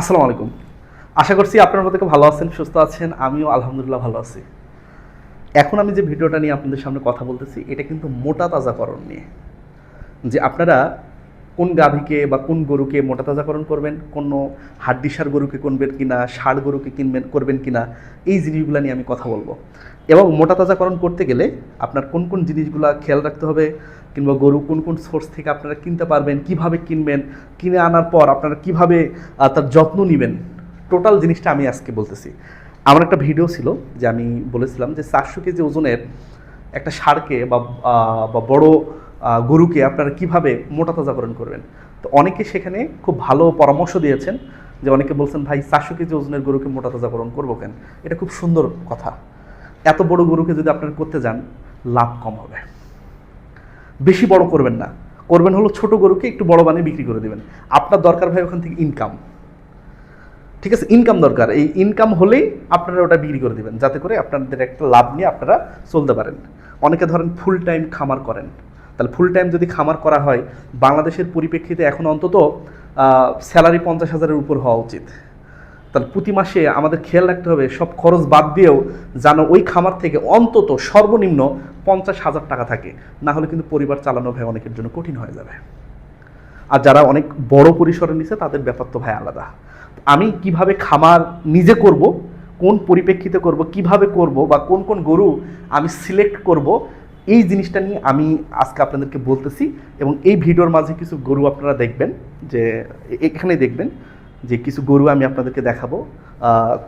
আসসালামু আলাইকুম। আশা করছি আপনার মধ্যে ভালো আছেন, সুস্থ আছেন, আমিও আলহামদুলিল্লাহ ভালো আছি। এখন আমি যে ভিডিওটা নিয়ে আপনাদের সামনে কথা বলতেছি, এটা কিন্তু মোটা তাজাকরণ নিয়ে। যে আপনারা কোন গাভীকে বা কোন গরুকে মোটা তাজাকরণ করবেন, কোনো হাড্ডিসার গরুকে কিনবেন কিনা, ষাড় গরুকে কিনবেন, করবেন কিনা, এই জিনিসগুলো নিয়ে আমি কথা বলব। এবং মোটা তাজাকরণ করতে গেলে আপনার কোন কোন জিনিসগুলো খেয়াল রাখতে হবে কিংবা গরু কোন কোন সোর্স থেকে আপনারা কিনতে পারবেন, কীভাবে কিনবেন, কিনে আনার পর আপনারা কীভাবে তার যত্ন নেবেন টোটাল জিনিসটা আমি আজকে বলতেছি। আমার একটা ভিডিও ছিল যে আমি বলেছিলাম যে চারশো কেজি ওজনের একটা সারকে বা বা বড় গরুকে আপনারা কীভাবে মোটা তাজাকরণ করবেন। তো অনেকে সেখানে খুব ভালো পরামর্শ দিয়েছেন যে অনেকে বলছেন, ভাই চারশো কেজি ওজনের গরুকে মোটা তাজাকরণ করব কেন? এটা খুব সুন্দর কথা। এত বড় গরুকে যদি আপনারা করতে যান, লাভ কম হবে। বেশি বড় করবেন না। করবেন হলো ছোট গরুকে একটু বড় বানিয়ে বিক্রি করে দেবেন। আপনার দরকার ভাই ওখান থেকে ইনকাম ঠিক আছে ইনকাম দরকার। এই ইনকাম হলেই আপনারা ওটা বিক্রি করে দেবেন, যাতে করে আপনাদের একটা লাভ নিয়ে আপনারা চলতে পারেন। অনেকে ধরেন ফুল টাইম খামার করেন। তাহলে ফুল টাইম যদি খামার করা হয়, বাংলাদেশের পরিপ্রেক্ষিতে এখন অন্তত স্যালারি পঞ্চাশ হাজারের উপর হওয়া উচিত। তাহলে প্রতি মাসে আমাদের খেয়াল রাখতে হবে, সব খরচ বাদ দিয়েও যেন ওই খামার থেকে অন্তত সর্বনিম্ন পঞ্চাশ হাজার টাকা থাকে। না হলে কিন্তু পরিবার চালানো ভাই অনেকের জন্য কঠিন হয়ে যাবে। আর যারা অনেক বড় পরিসরে নিছে, তাদের ব্যাপার তো ভাই আলাদা। আমি কীভাবে খামার নিজে করব, কোন পরিপ্রেক্ষিতে করব, কীভাবে করব বা কোন কোন গরু আমি সিলেক্ট করব, এই জিনিসটা নিয়ে আমি আজকে আপনাদেরকে বলতেছি। এবং এই ভিডিওর মাঝে কিছু গরু আপনারা দেখবেন যে এখানে দেখবেন। যে কিছু গরু আমি আপনাদেরকে দেখাবো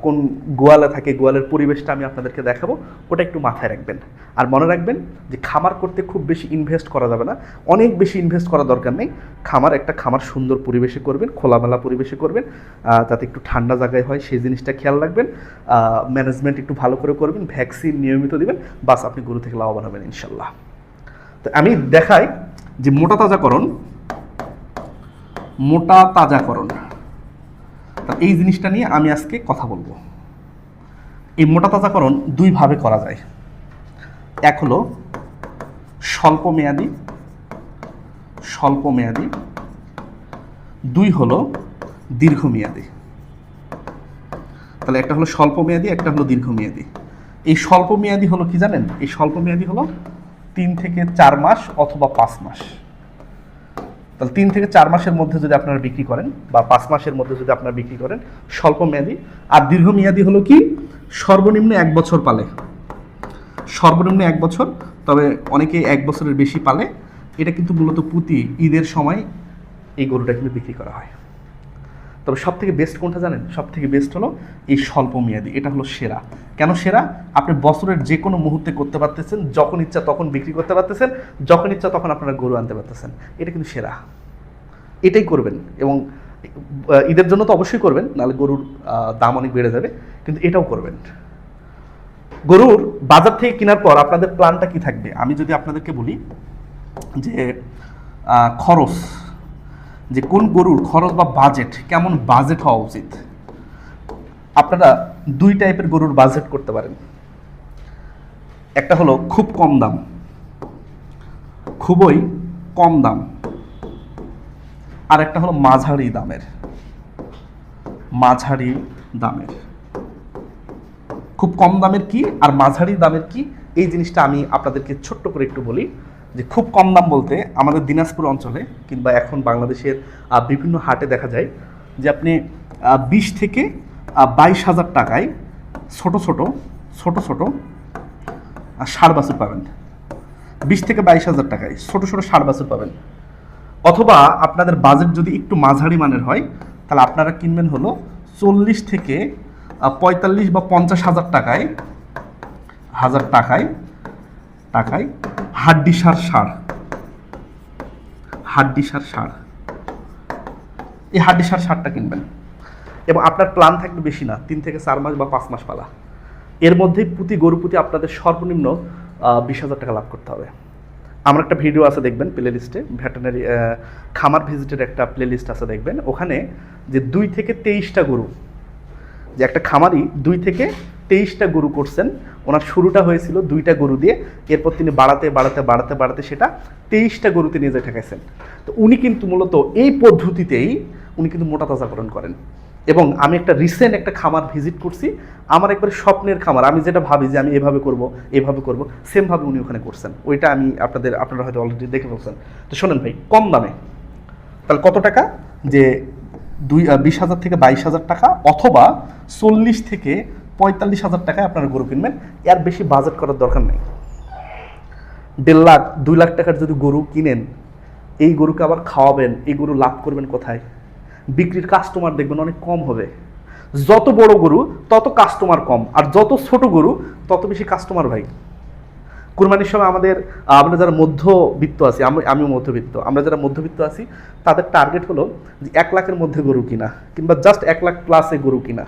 কোন গোয়ালে থাকে, গোয়ালের পরিবেশটা আমি আপনাদেরকে দেখাবো, ওটা একটু মাথায় রাখবেন। আর মনে রাখবেন যে খামার করতে খুব বেশি ইনভেস্ট করা যাবে না। অনেক বেশি ইনভেস্ট করার দরকার নেই। খামার একটা খামার সুন্দর পরিবেশে করবেন, খোলামেলা পরিবেশে করবেন যাতে একটু ঠান্ডা জায়গায় হয়, সেই জিনিসটা খেয়াল রাখবেন। ম্যানেজমেন্ট একটু ভালো করে করবেন ভ্যাকসিন নিয়মিত দিবেন, বাস আপনি গরু থেকে লাভবান হবেন, ইনশাল্লাহ। তো আমি দেখাই যে মোটা তাজাকরণ মোটা তাজাকরণ। তা এই জিনিসটা নিয়ে আমি আজকে কথা বলব। এই মোটা তাজাকরণ দুইভাবে করা যায়। এক হলো স্বল্প মেয়াদি স্বল্প মেয়াদি। দুই হলো দীর্ঘমেয়াদী তাহলে একটা হলো স্বল্প মেয়াদি, একটা হলো দীর্ঘমেয়াদী এই স্বল্প মেয়াদি হলো কি জানেন? এই স্বল্প মেয়াদি হলো তিন থেকে চার মাস অথবা পাঁচ মাস। তাহলে তিন থেকে চার মাসের মধ্যে যদি আপনারা বিক্রি করেন বা পাঁচ মাসের মধ্যে যদি আপনারা বিক্রি করেন স্বল্প মেয়াদি। আর দীর্ঘমেয়াদি হলো কি? সর্বনিম্ন এক বছর পালে। সর্বনিম্ন এক বছর, তবে অনেকে এক বছরের বেশি পালে। এটা কিন্তু মূলত পুঁতি, ঈদের সময় এই গরুটা কিন্তু বিক্রি করা হয়। তবে সব থেকে বেস্ট কোনটা জানেন? সব থেকে বেস্ট হলো এই স্বল্প মেয়াদি এটা হলো সেরা। কেন সেরা? আপনি বছরের যে কোনো মুহূর্তে করতে পারতেছেন, যখন ইচ্ছা তখন বিক্রি করতে পারতেছেন, যখন ইচ্ছা তখন আপনারা গরু আনতে পারতেছেন। এটা কিন্তু সেরা। এটাই করবেন এবং ঈদের জন্য তো অবশ্যই করবেন, নাহলে গরুর দাম অনেক বেড়ে যাবে, কিন্তু এটাও করবেন। গরুর বাজার থেকে কেনার পর আপনাদের প্ল্যানটা কি থাকবে? আমি যদি আপনাদেরকে বলি যে খরচ। যে কোন গরুর খরচ বা বাজেট কেমন বাজেট হওয়া উচিত? আপনারা দুই টাইপের গরুর বাজেট করতে পারেন। একটা হলো খুব কম দাম, খুবই কম দাম। আর একটা হলো মাঝারি দামের মাঝারি দামের। খুব কম দামের কি আর মাঝারি দামের কি? এই জিনিসটা আমি আপনাদেরকে ছোট্ট করে একটু বলি। যে খুব কম দাম বলতে আমাদের দিনাজপুর অঞ্চলে কিংবা এখন বাংলাদেশের বিভিন্ন হাটে দেখা যায় যে আপনি বিশ থেকে বাইশ হাজার টাকায় ছোট ছোট ছোট ছোট ষাড় বাছুর পাবেন। বিশ থেকে বাইশ হাজার টাকায় ছোট ছোট ষাড় বাছুর পাবেন। অথবা আপনাদের বাজেট যদি একটু মাঝারি মানের হয়, তাহলে আপনারা কিনবেন হলো চল্লিশ থেকে পঁয়তাল্লিশ বা পঞ্চাশ হাজার টাকায় হাজার টাকায় টাকায় হাড্ডি সার। সার হাড্ডি সার। এই হাড্ডি সার সারটা কিনবেন। এবং আপনার প্ল্যান থাকবে বেশি না, তিন থেকে চার মাস বা পাঁচ মাস পালা। এর মধ্যেই প্রতি গরু প্রতি আপনাদের সর্বনিম্ন বিশ হাজার টাকা লাভ করতে হবে। আমার একটা ভিডিও আছে দেখবেন প্লে লিস্টে ভেটেনারি খামার ভিজিটের একটা প্লে লিস্ট আছে দেখবেন। ওখানে যে দুই থেকে তেইশটা গরু, যে একটা খামারি দুই থেকে তেইশটা গরু করছেন ওনার শুরুটা হয়েছিল দুইটা গরু দিয়ে, এরপর তিনি বাড়াতে বাড়াতে বাড়াতে বাড়াতে সেটা তেইশটা গরুতে নিয়ে যায় ঠেকাইছেন। তো উনি কিন্তু মূলত এই পদ্ধতিতেই উনি কিন্তু মোটা তাজাকরণ করেন। এবং আমি একটা রিসেন্ট একটা খামার ভিজিট করছি, আমার একবারে স্বপ্নের খামার। আমি যেটা ভাবি যে আমি এভাবে করব এভাবে করব সেমভাবে উনি ওখানে করছেন। ওইটা আমি আপনাদের, আপনারা হয়তো অলরেডি দেখে ফেলছেন। তো শোনেন ভাই, কম দামে। তাহলে কত টাকা? যে দুই বিশ হাজার থেকে বাইশ হাজার টাকা অথবা চল্লিশ থেকে পঁয়তাল্লিশ হাজার টাকায় আপনারা গরু কিনবেন। এর বেশি বাজেট করার দরকার নেই। দেড় লাখ, দুই লাখ টাকার যদি গরু কিনেন, এই গরুকে আবার খাওয়াবেন, এই গরু লাভ করবেন কোথায়? বিক্রির কাস্টমার দেখবেন অনেক কম হবে। যত বড় গরু, তত কাস্টমার কম। আর যত ছোট গরু, তত বেশি কাস্টমার ভাই। কুরবানির সময় আমাদের আমরা যারা মধ্যবিত্ত আছি, আমি, আমিও মধ্যবিত্ত, আমরা যারা মধ্যবিত্ত আছি, তাদের টার্গেট হলো যে এক লাখের মধ্যে গরু কিনা, কিংবা জাস্ট এক লাখ প্লাসে গরু কিনা।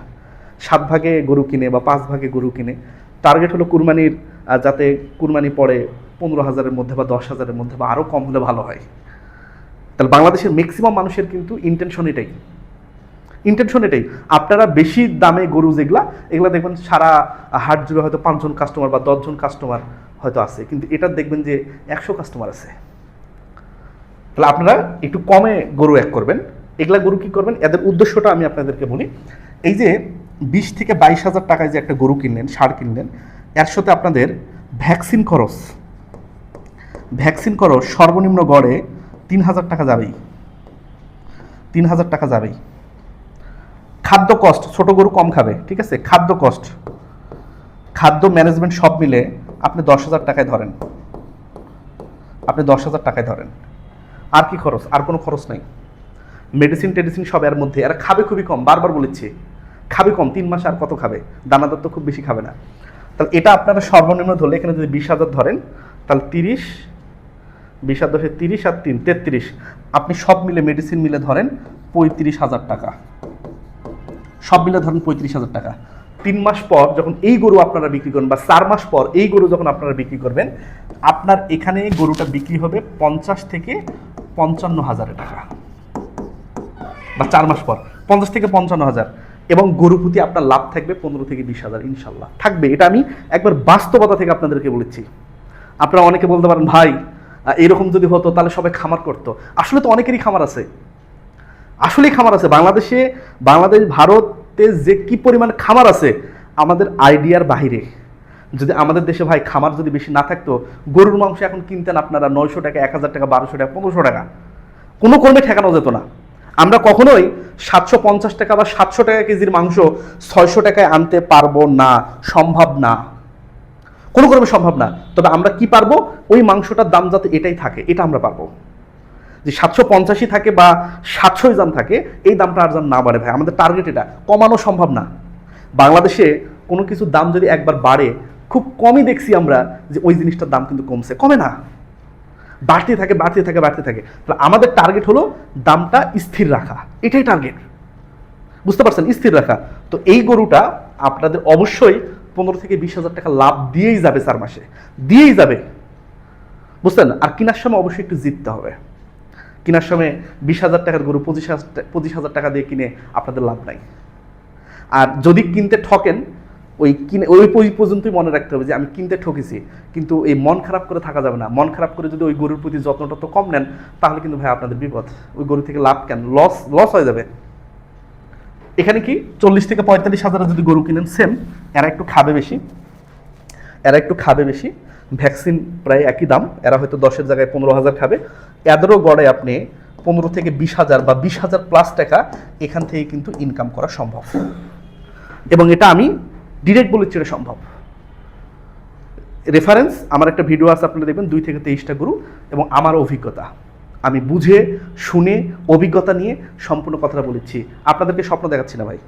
সাত ভাগে গরু কিনে বা পাঁচ ভাগে গরু কিনে। টার্গেট হলো কুরবানির যাতে কুরবানি পড়ে পনেরো হাজারের মধ্যে বা দশ হাজারের মধ্যে বা আরও কম হলে ভালো হয়। তাহলে বাংলাদেশের ম্যাক্সিমাম মানুষের কিন্তু ইন্টেনশন এটাই। ইন্টেনশন এটাই। আপনারা বেশি দামে গরু যেগুলা, এগুলা দেখবেন সারা হাট জুড়ে হয়তো পাঁচজন কাস্টমার বা দশজন কাস্টমার হয়তো আছে। কিন্তু এটা দেখবেন যে একশো কাস্টমার আছে। তাহলে আপনারা একটু কমে গরু এক করবেন। এগুলা গরু কি করবেন? এদের উদ্দেশ্যটা আমি আপনাদেরকে বলি। এই যে বিশ থেকে বাইশ হাজার টাকায় যে একটা গরু কিনলেন, সার কিনলেন, এর সাথে আপনাদের ভ্যাকসিন খরচ। ভ্যাকসিন খরচ সর্বনিম্ন গড়ে তিন হাজার টাকা যাবেই। তিন হাজার টাকা যাবেই। খাদ্য কস্ট ছোট গরু কম খাবে, ঠিক আছে? খাদ্য কস্ট খাদ্য ম্যানেজমেন্ট সব মিলে আপনি দশ হাজার টাকায় ধরেন। আপনি দশ হাজার টাকায় ধরেন। আর কি খরচ? আর কোনো খরচ নাই। মেডিসিন টেডিসিন সব এর মধ্যে, এরা খাবে খুবই কম, বারবার বলেছি। খাবে কম, তিন মাস আর কত খাবে? দানাদার তো খুব বেশি খাবে না। তাহলে এটা আপনারা সর্বনিম্ন ধরলে এখানে যদি বিশ হাজার ধরেন, তাহলে তিরিশ, বিশ হাজার দশে তিরিশ আর তিন, তেত্রিশ। আপনি সব মিলে মেডিসিন মিলে ধরেন পঁয়ত্রিশ হাজার টাকা। সব মিলে ধরেন পঁয়ত্রিশ হাজার টাকা। তিন মাস পর যখন এই গরু আপনারা বিক্রি করবেন বা চার মাস পর এই গরু যখন আপনারা বিক্রি করবেন, আপনার এখানে গরুটা বিক্রি হবে পঞ্চাশ থেকে পঞ্চান্ন হাজারের টাকা। বা চার মাস পর, পঞ্চাশ থেকে পঞ্চান্ন হাজার। এবং গরু প্রতি আপনার লাভ থাকবে পনেরো থেকে বিশ হাজার, ইনশাল্লাহ। থাকবে। এটা আমি একবার বাস্তবতা থেকে আপনাদেরকে বলেছি। আপনারা অনেকে বলতে পারেন, ভাই এরকম যদি হতো, তাহলে সবাই খামার করতো। আসলে তো অনেকেরই খামার আছে। আসলেই খামার আছে। বাংলাদেশে, বাংলাদেশ, ভারতে যে কি পরিমাণ খামার আছে, আমাদের আইডিয়ার বাইরে যদি আমাদের দেশে, ভাই, খামার যদি বেশি না থাকতো, গরুর মাংস এখন কিনতেন আপনারা নয়শো টাকা, এক হাজার টাকা, বারোশো টাকা, পনেরোশো টাকা। কোনো কর্মে ঠেকানো যেত না। আমরা কখনোই সাতশো পঞ্চাশ টাকা বা সাতশো টাকা কেজির মাংস ছয়শো টাকায় আনতে পারব না, সম্ভব না। কোনো কর্মে সম্ভব না। তবে আমরা কি পারব? ওই মাংসটার দাম যাতে এটাই থাকে, এটা আমরা পারব। যে সাতশো পঞ্চাশই থাকে বা সাতশোই দাম থাকে, এই দামটা আর যেন না বাড়ে ভাই। আমাদের টার্গেট এটা, কমানো সম্ভব না। বাংলাদেশে কোনো কিছুর দাম যদি একবার বাড়ে, খুব কমই দেখছি আমরা যে ওই জিনিসটার দাম কিন্তু কমছে। কমে না। বাড়তে থাকে বাড়তে থাকে বাড়তে থাকে। তাহলে আমাদের টার্গেট হলো দামটা স্থির রাখা। এটাই টার্গেট বুঝতে পারছেন? স্থির রাখা। তো এই গরুটা আপনাদের অবশ্যই পনেরো থেকে বিশ হাজার টাকা লাভ দিয়েই যাবে চার মাসে। দিয়েই যাবে। বুঝলেন আর কেনার সময় অবশ্যই একটু জিততে হবে। কেনার সময় বিশ হাজার টাকার গরু পঁচিশ হাজার পঁচিশ হাজার টাকা দিয়ে কিনে আপনাদের লাভ নাই। আর যদি কিনতে ঠকেন ওই কিনে, ওই পর্য- পর্যন্তই মনে রাখতে হবে যে আমি কিনতে ঠকেছি, কিন্তু এই মন খারাপ করে থাকা যাবে না। মন খারাপ করে যদি ওই গরুর প্রতি যত্নটা তো কম নেন, তাহলে কিন্তু ভাই আপনাদের বিপদ। ওই গরু থেকে লাভ কেন? লস লস হয়ে যাবে। এখানে কি? চল্লিশ থেকে পঁয়তাল্লিশ হাজারে যদি গরু কিনেন সেম এরা একটু খাবে বেশি। এরা একটু খাবে বেশি। ভ্যাকসিন প্রায় একই দাম। এরা হয়তো দশের জায়গায় পনেরো হাজার খাবে। এদেরও গড়ে আপনি পনেরো থেকে বিশ হাজার বা বিশ হাজার প্লাস টাকা এখান থেকে কিন্তু ইনকাম করা সম্ভব। এবং এটা আমি ডিরেক্ট বলেছি এটা সম্ভব। রেফারেন্স আমার একটা ভিডিও আছে, আপনারা দেখবেন, দুই থেকে তেইশটা গুরু এবং আমার অভিজ্ঞতা। আমি বুঝে, শুনে, অভিজ্ঞতা নিয়ে সম্পূর্ণ কথাটা বলেছি। আপনাদেরকে স্বপ্ন দেখাচ্ছি না ভাই।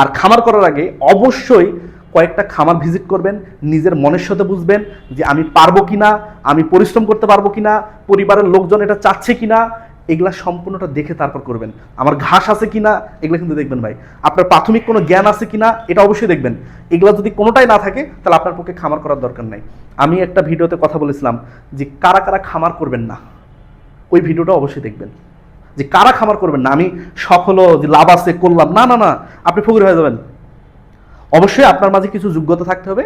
আর খামার করার আগে অবশ্যই কয়েকটা খামার ভিজিট করবেন, নিজের মনের সাথে বুঝবেন যে আমি পারব কিনা, আমি পরিশ্রম করতে পারব কিনা, পরিবারের লোকজন এটা চাচ্ছে কিনা এগুলা সম্পূর্ণটা দেখে তারপর করবেন। আমার ঘাস আছে কিনা, এগুলো কিন্তু দেখবেন ভাই। আপনার প্রাথমিক কোনো জ্ঞান আছে কিনা, এটা অবশ্যই দেখবেন। এগুলো যদি কোনোটাই না থাকে, তাহলে আপনার পক্ষে খামার করার দরকার নাই। আমি একটা ভিডিওতে কথা বলেছিলাম যে কারা কারা খামার করবেন না, ওই ভিডিওটা অবশ্যই দেখবেন। যে কারা খামার করবেন না, আমি সফল যে লাভ আছে, করলাম। না না না, আপনি ফকির হয়ে যাবেন। অবশ্যই আপনার মাঝে কিছু যোগ্যতা থাকতে হবে,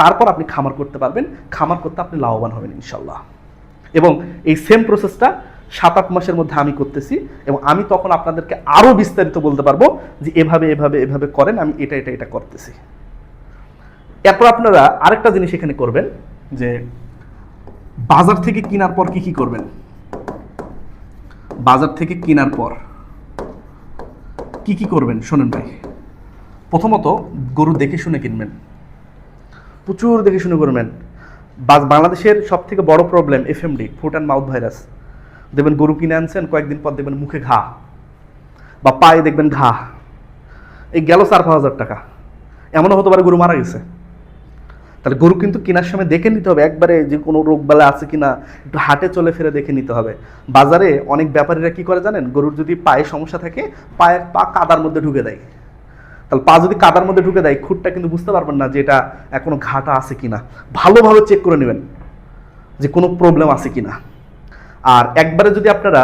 তারপর আপনি খামার করতে পারবেন। খামার করতে আপনি লাভবান হবেন ইনশাল্লাহ এবং এই সেম প্রসেসটা সাত, আট মাসের মধ্যে আমি করতেছি এবং আমি তখন আপনাদেরকে আরও বিস্তারিত বলতে পারব যে এভাবে এভাবে এভাবে করেন, আমি এটা এটা এটা করতেছি। এরপর আপনারা আরেকটা জিনিস এখানে করবেন যে বাজার থেকে কেনার পর কি কি করবেন? বাজার থেকে কেনার পর কি কি করবেন? শোনেন ভাই। প্রথমত গরু দেখে শুনে কিনবেন। প্রচুর দেখে শুনে করবেন। বাংলাদেশের সব থেকে বড় problem FMD foot and mouth virus দেখবেন গরু কিনে আনছেন, কয়েকদিন পর দেখবেন মুখে ঘা বা পায়ে দেখবেন ঘা। এই গেল চার, পাঁচ হাজার টাকা। এমনও হতে পারে গরু মারা গেছে। তাহলে গরু কিন্তু কেনার সময় দেখে নিতে হবে, একবারে যে কোনো রোগ বালা আছে কিনা, একটু হাটে চলে ফিরে দেখে নিতে হবে। বাজারে অনেক ব্যাপারীরা কি করে জানেন, গরুর যদি পায়ে সমস্যা থাকে, পায়ের পা কাদার মধ্যে ঢুকে দেয়। তাহলে পা যদি কাদার মধ্যে ঢুকে দেয়, খুঁটটা কিন্তু বুঝতে পারবেন না যে এটা এখনও ঘাটা আছে কিনা। ভালোভাবে চেক করে নেবেন যে কোনো প্রবলেম আছে কিনা। আর একবারে যদি আপনারা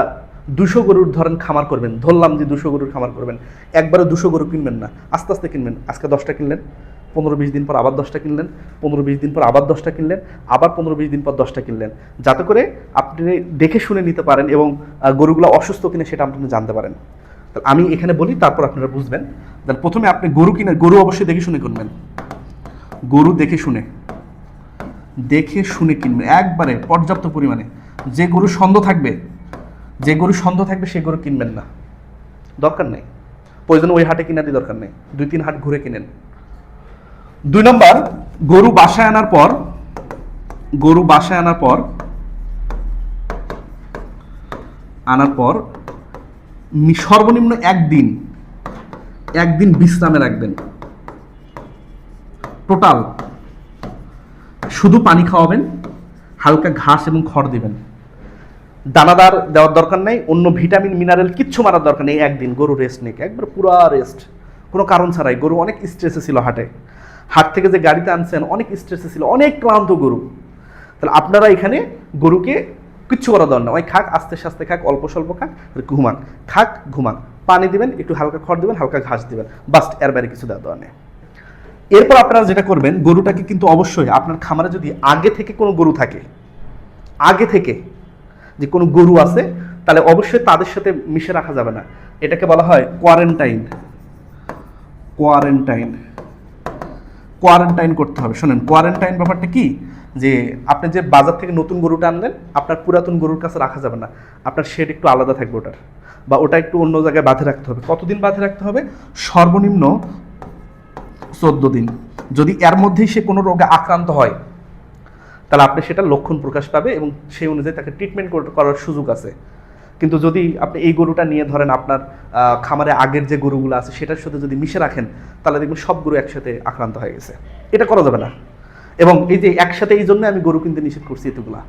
দুশো গরুর ধরেন খামার করবেন, ধরলাম যে দুশো গরুর খামার করবেন, একবারে দুশো গরু কিনবেন না, আস্তে আস্তে কিনবেন, আজকে দশটা কিনলেন, পনেরো বিশ দিন পর আবার দশটা কিনলেন, পনেরো বিশ দিন পর আবার দশটা কিনলেন, আবার পনেরো বিশ দিন পর দশটা কিনলেন। যাতে করে আপনি দেখে শুনে নিতে পারেন এবং গরুগুলো অসুস্থ কিনে সেটা আপনি জানতে পারেন। আমি এখানে বলি, তারপর আপনারা বুঝবেন। তাহলে প্রথমে আপনি গরু কিনে, গরু অবশ্যই দেখে শুনে কিনবেন। গরু দেখে শুনে দেখে শুনে কিনবেন, একবারে পর্যাপ্ত পরিমাণে। যে গরু সন্দেহ থাকবে, যে গরু সন্দেহ থাকবে সেই গরু কিনবেন না। দরকার নেই। প্রয়োজন ওই হাটে কিনারই দরকার নেই। দুই তিন হাট ঘুরে কিনেন। দুই নম্বর, গরু বাসায় আনার পর, গরু বাসায় আনার পর আনার পর সর্বনিম্ন একদিন একদিন বিশ্রামে রাখবেন। টোটাল শুধু পানি খাওয়াবেন, হালকা ঘাস এবং খড় দিবেন। দানাদার দেওয়ার দরকার নেই, অন্য ভিটামিন মিনারেল কিচ্ছু মারার দরকার নেই, একদিন গরু রেস্ট নেই একবার পুরা রেস্ট কোনো কারণ ছাড়াই গরু অনেক স্ট্রেসে ছিল হাটে। হাট থেকে যে গাড়িতে আনছেন, অনেক স্ট্রেসে ছিল, অনেক ক্লান্ত গরু। তাহলে আপনারা এখানে গরুকে কিচ্ছু করা দরকার না ওই খাক, আস্তে আস্তে খাক, অল্প স্বল্প খাক ঘুমান। খাক, ঘুমান। পানি দিবেন, একটু হালকা খড় দিবেন, হালকা ঘাস দিবেন। বাস, এর বাইরে কিছু দেওয়ার দরকার নেই। এরপর আপনারা যেটা করবেন, গরুটাকে কিন্তু অবশ্যই আপনার খামারে যদি আগে থেকে কোনো গরু থাকে, আগে থেকে যে কোনো গরু আছে, তাহলে অবশ্যই তাদের সাথে মিশে রাখা যাবে না। এটাকে বলা হয় কোয়ারেন্টাইন কোয়ারেন্টাইন কোয়ারেন্টাইন করতে হবে। শোনেন কোয়ারেন্টাইন ব্যাপারটা কি? যে আপনি যে বাজার থেকে নতুন গরুটা আনলেন, আপনার পুরাতন গরুর কাছে রাখা যাবে না। আপনার শেড একটু আলাদা থাকবে ওটার। বা ওটা একটু অন্য জায়গায় বাঁধে রাখতে হবে। কতদিন বাঁধে রাখতে হবে? সর্বনিম্ন চোদ্দ দিন। যদি এর মধ্যেই সে কোনো রোগে আক্রান্ত হয় তাহলে আপনি সেটা লক্ষণ প্রকাশ পাবে এবং সেই অনুযায়ী তাকে ট্রিটমেন্ট করার সুযোগ আছে। কিন্তু যদি আপনি এই গরুটা নিয়ে ধরেন আপনার খামারে আগের যে গরুগুলো আছে সেটার সাথে যদি মিশে রাখেন, তাহলে দেখবেন সব গরু একসাথে আক্রান্ত হয়ে গেছে। এটা করা যাবে না। এবং এই যে একসাথে এই জন্য আমি গরু কিনতে নিষেধ করছি এতগুলা।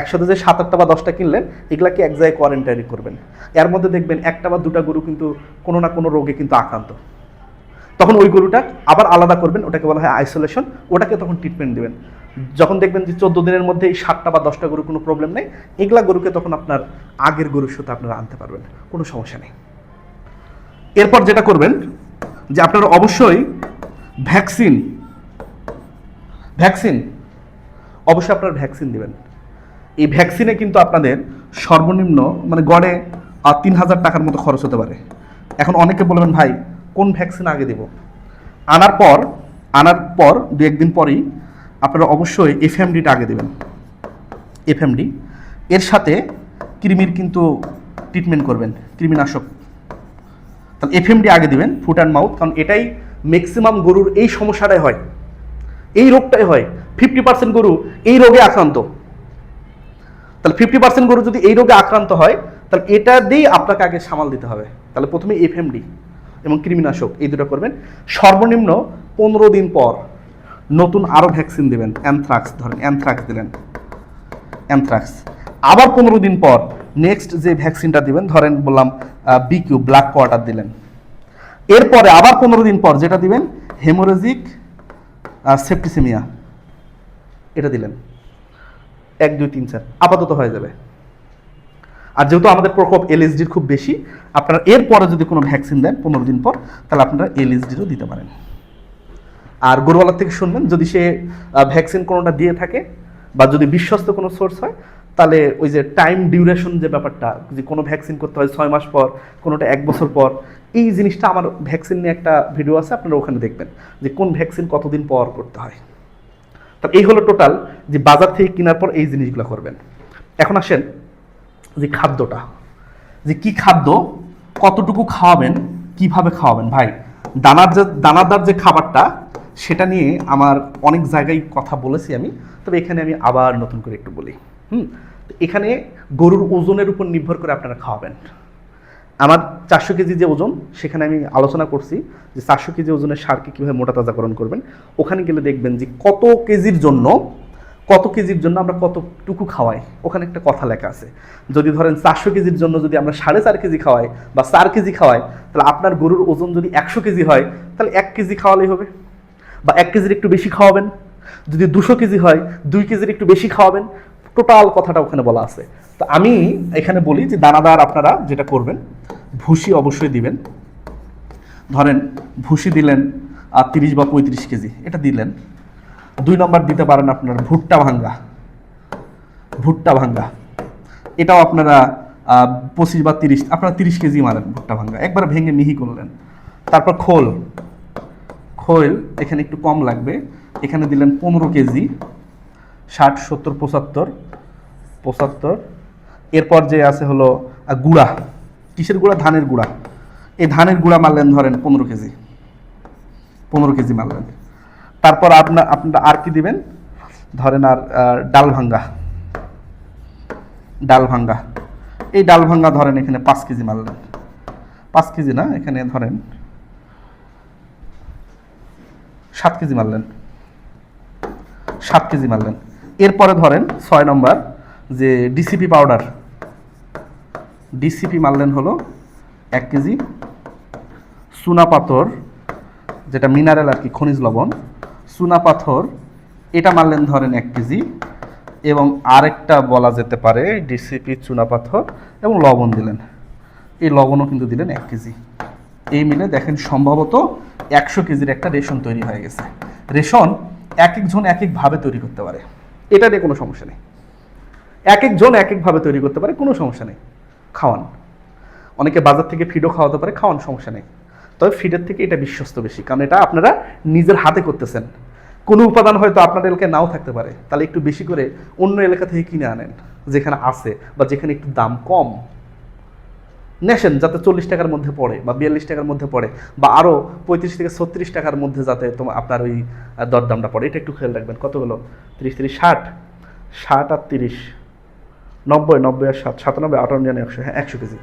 একসাথে যে সাত আটটা বা দশটা কিনলেন এগুলাকে এক জায়গায় কোয়ারেন্টাইন করবেন। এর মধ্যে দেখবেন একটা বা দুটা গরু কিন্তু কোনো না কোনো রোগে কিন্তু আক্রান্ত। তখন ওই গরুটা আবার আলাদা করবেন, ওটাকে বলা হয় আইসোলেশন ওটাকে তখন ট্রিটমেন্ট দেবেন। যখন দেখবেন যে চোদ্দ দিনের মধ্যে এই সাতটা বা দশটা গরু কোনো প্রবলেম নেই, এগুলা গরুকে তখন আপনার আগের গরুর সাথে আপনারা আনতে পারবেন, কোনো সমস্যা নেই। এরপর যেটা করবেন, যে আপনারা অবশ্যই ভ্যাকসিন ভ্যাকসিন, অবশ্যই আপনারা ভ্যাকসিন দেবেন। এই ভ্যাকসিনে কিন্তু আপনাদের সর্বনিম্ন মানে গড়ে তিন হাজার টাকার মতো খরচ হতে পারে। এখন অনেকে বলবেন, ভাই, কোন ভ্যাকসিন আগে দেব? আনার পর আনার পর দু একদিন পরেই আপনারা অবশ্যই এফএমডিটা আগে দেবেন। এফএমডি এর সাথে কৃমির কিন্তু ট্রিটমেন্ট করবেন, কৃমিনাশক। তাহলে এফএমডি আগে দিবেন ফুট অ্যান্ড মাউথ কারণ এটাই ম্যাক্সিমাম গরুর এই সমস্যাটাই হয়। এই রোগটাই হয়। ফিফটি পার্সেন্ট গরু এই রোগে আক্রান্ত। তাহলে ফিফটি পার্সেন্ট গরু যদি এই রোগে আক্রান্ত হয়, তাহলে এটা দিয়েই আপনাকে আগে সামাল দিতে হবে। তাহলে প্রথমে এফএমডি এবং কৃমিনাশক, এই দুটো করবেন। সর্বনিম্ন পনেরো দিন পর নতুন আরও ভ্যাকসিন দেবেন অ্যানথ্রাক্স ধরেন অ্যানথ্রাক্স দিলেন অ্যানথ্রাক্স আবার পনেরো দিন পর নেক্সট যে ভ্যাকসিনটা দিবেন, ধরেন বললাম বিকিউ ব্ল্যাক কোয়ার্টার দিলেন। এরপরে আবার পনেরো দিন পর যেটা দিবেন হেমোরেজিক সেপ্টিসেমিয়া এটা দিলেন। এক, দুই, তিন, চার, আপাতত হয়ে যাবে। আর যেহেতু আমাদের প্রকোপ এলএসডির খুব বেশি, আপনারা এরপরে যদি কোনো ভ্যাকসিন দেন, পনেরো দিন পর, তাহলে আপনারা এলএসডিরও দিতে পারেন। আর গরুওয়ালার থেকে শুনবেন, যদি সে ভ্যাকসিন কোনোটা দিয়ে থাকে বা যদি বিশ্বস্ত কোনো সোর্স হয়, তাহলে ওই যে টাইম ডিউরেশন যে ব্যাপারটা, যে কোনো ভ্যাকসিন করতে হয় ছয় মাস পর, কোনোটা এক বছর পর, এই জিনিসটা আমার ভ্যাকসিন নিয়ে একটা ভিডিও আছে, আপনারা ওখানে দেখবেন যে কোন ভ্যাকসিন কতদিন পর করতে হয়। তা এই হলো টোটাল যে বাজার থেকে কেনার পর এই জিনিসগুলো করবেন। এখন আসেন যে খাদ্যটা। যে কি খাদ্য, কতটুকু খাওয়াবেন, কীভাবে খাওয়াবেন? ভাই, দানার যে, দানাদার যে খাবারটা সেটা নিয়ে আমার অনেক জায়গায় কথা বলেছি আমি, তবে এখানে আমি আবার নতুন করে একটু বলি। হুম? এখানে গরুর ওজনের উপর নির্ভর করে আপনারা খাওয়াবেন। আমার চারশো কেজি যে ওজন, সেখানে আমি আলোচনা করছি যে চারশো কেজি ওজনের সারকে কীভাবে মোটা তাজাকরণ করবেন। ওখানে গেলে দেখবেন যে কত কেজির জন্য, কত কেজির জন্য আমরা কতটুকু খাওয়াই, ওখানে একটা কথা লেখা আছে। যদি ধরেন চারশো কেজির জন্য যদি আমরা সাড়ে চার কেজি খাওয়াই বা চার কেজি খাওয়াই, তাহলে আপনার গরুর ওজন যদি একশো কেজি হয়, তাহলে এক কেজি খাওয়ালেই হবে। বা এক কেজির একটু বেশি খাওয়াবেন। যদি দুশো কেজি হয়, দুই কেজির একটু বেশি খাওয়াবেন। টোটাল কথাটা ওখানে বলা আছে। তো আমি এখানে বলি যে দানাদার আপনারা যেটা করবেন, ভুসি অবশ্যই দিবেন। ধরেন ভুসি দিলেন আর তিরিশ বা পঁয়ত্রিশ কেজি, এটা দিলেন। দুই নম্বর দিতে পারেন আপনার ভুট্টা ভাঙ্গা। ভুট্টা ভাঙ্গা। এটাও আপনারা পঁচিশ বা তিরিশ, আপনারা তিরিশ কেজি মারেন ভুট্টা ভাঙ্গা। একবার ভেঙে মিহি করলেন। তারপর খোল। খোল এখানে একটু কম লাগবে। এখানে দিলেন পনেরো কেজি, ষাট, সত্তর, পঁচাত্তর পঁচাত্তর। এরপর যে আছে হলো গুড়া। কিসের গুঁড়া? ধানের গুঁড়া। এই ধানের গুঁড়া মারলেন ধরেন পনেরো কেজি। পনেরো কেজি মারলেন। তারপর আপনার আপনারা আর কি দিবেন? ধরেন আর ডাল ভাঙ্গা। ডাল ভাঙ্গা। এই ডাল ভাঙ্গা ধরেন এখানে পাঁচ কেজি মারলেন। পাঁচ কেজি না? এখানে ধরেন সাত কেজি মারলেন। সাত কেজি মারলেন। এরপরে ধরেন ছয় নম্বর যে ডিসিপি পাউডার, ডিসিপি মারলেন হলো এক কেজি। চুনা পাথর, যেটা মিনারেল আর কি, খনিজ লবণ। চুনা পাথর, এটা মারলেন ধরেন এক কেজি। এবং আরেকটা বলা যেতে পারে ডিসিপি চুনা পাথর এবং লবণ দিলেন। এই লবণও কিন্তু দিলেন এক কেজি। এই মিলে দেখেন সম্ভবত একশো কেজির একটা রেশন তৈরি হয়ে গেছে। রেশন এক একজন এক একভাবে তৈরি করতে পারে। এটা নিয়ে কোনো সমস্যা নেই। এক একজন এক একভাবে তৈরি করতে পারে, কোনো সমস্যা নেই। খাওয়ান। অনেকে বাজার থেকে ফিডও খাওয়াতে পারে, খাওয়ান সমস্যা নেই। তবে ফিডের থেকে এটা বিশ্বস্ত বেশি, কারণ এটা আপনারা নিজের হাতে করতেছেন। কোনো উপাদান হয়তো আপনার এলাকায় নাও থাকতে পারে, তাহলে একটু বেশি করে অন্য এলাকা থেকে কিনে আনেন, যেখানে আছে বা যেখানে একটু দাম কম। নেশেন যাতে চল্লিশ টাকার মধ্যে পড়ে বা বিয়াল্লিশ টাকার মধ্যে পড়ে বা আরও পঁয়ত্রিশ থেকে ছত্রিশ টাকার মধ্যে যাতে তোমার আপনার ওই দরদামটা পড়ে। এটা একটু খেয়াল রাখবেন। কত হলো? তিরিশ তিরিশ, ষাট। ষাট আর তিরিশ। নব্বই নব্বই আর সাত। সাতানব্বই আটানব্বই একশো। হ্যাঁ একশো কেজি।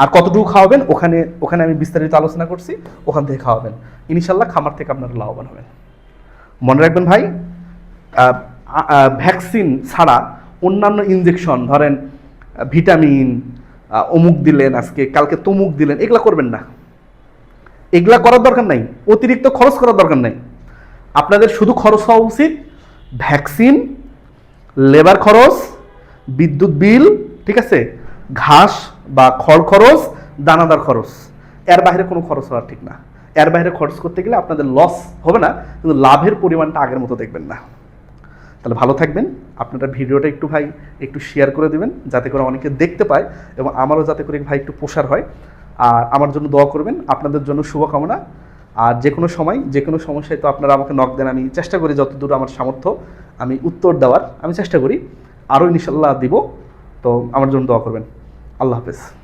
আর কতটুকু খাওয়াবেন? ওখানে ওখানে আমি বিস্তারিত আলোচনা করছি। ওখান থেকে খাওয়াবেন। ইনশাল্লাহ খামার থেকে আপনারা লাভবান হবেন। মনে রাখবেন ভাই ভ্যাকসিন ছাড়া অন্যান্য ইঞ্জেকশন ধরেন, ভিটামিন অমুক দিলেন আজকে, কালকে তমুক দিলেন, এগুলা করবেন না। এগুলা করার দরকার নাই, অতিরিক্ত খরচ করার দরকার নাই। আপনাদের শুধু খরচ হওয়া উচিত ভ্যাকসিন, লেবার খরচ, বিদ্যুৎ বিল, ঠিক আছে? ঘাস বা খড় খরচ, দানাদার খরচ। এর বাইরে কোনো খরচ হওয়ার ঠিক না। এর বাইরে খরচ করতে গেলে আপনাদের লস হবে না, কিন্তু লাভের পরিমাণটা আগের মতো দেখবেন না। তাহলে ভালো থাকবেন। আপনারা ভিডিওটা একটু ভাই একটু শেয়ার করে দেবেন, যাতে করে অনেকে দেখতে পায় এবং আমারও যাতে করে ভাই একটু প্রসার হয়। আর আমার জন্য দোয়া করবেন, আপনাদের জন্য শুভকামনা। আর যে কোনো সময়, যে কোনো সমস্যায় তো আপনারা আমাকে নক দেন, আমি চেষ্টা করি যতদূর আমার সামর্থ্য, আমি উত্তর দেওয়ার, আমি চেষ্টা করি। আরও ইনশাল্লাহ দিব। তো আমার জন্য দোয়া করবেন। আল্লাহ হাফেজ।